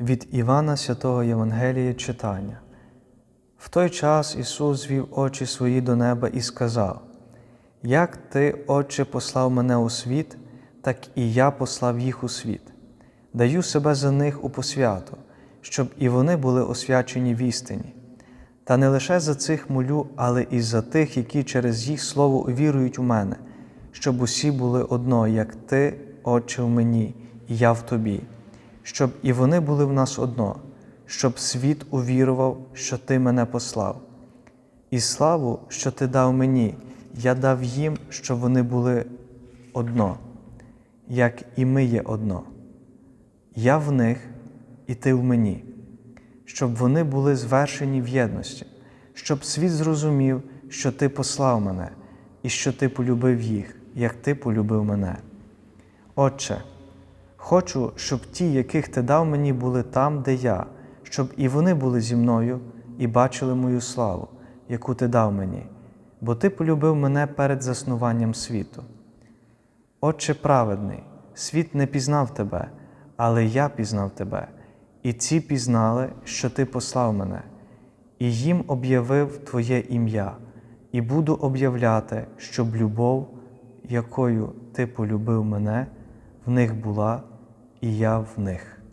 Від Івана Святого Євангелія читання. В той час Ісус звів очі свої до неба і сказав: Як Ти, Отче, послав мене у світ, так і я послав їх у світ. Даю себе за них у посвяту, щоб і вони були освячені в істині. Та не лише за цих молю, але і за тих, які через їх слово увірують у мене, щоб усі були одно, як Ти, Отче, в мені, і я в Тобі, щоб і вони були в нас одно, щоб світ увірував, що Ти мене послав. І славу, що Ти дав мені, я дав їм, щоб вони були одно, як і ми є одно. Я в них, і ти в мені, щоб вони були звершені в єдності, щоб світ зрозумів, що Ти послав мене, і що Ти полюбив їх, як Ти полюбив мене. Отче, хочу, щоб ті, яких Ти дав мені, були там, де я, щоб і вони були зі мною і бачили мою славу, яку Ти дав мені, бо Ти полюбив мене перед заснуванням світу. Отче праведний, світ не пізнав Тебе, але я пізнав Тебе, і ці пізнали, що Ти послав мене, і їм об'явив Твоє ім'я, і буду об'являти, щоб любов, якою Ти полюбив мене, в них була, і я в них.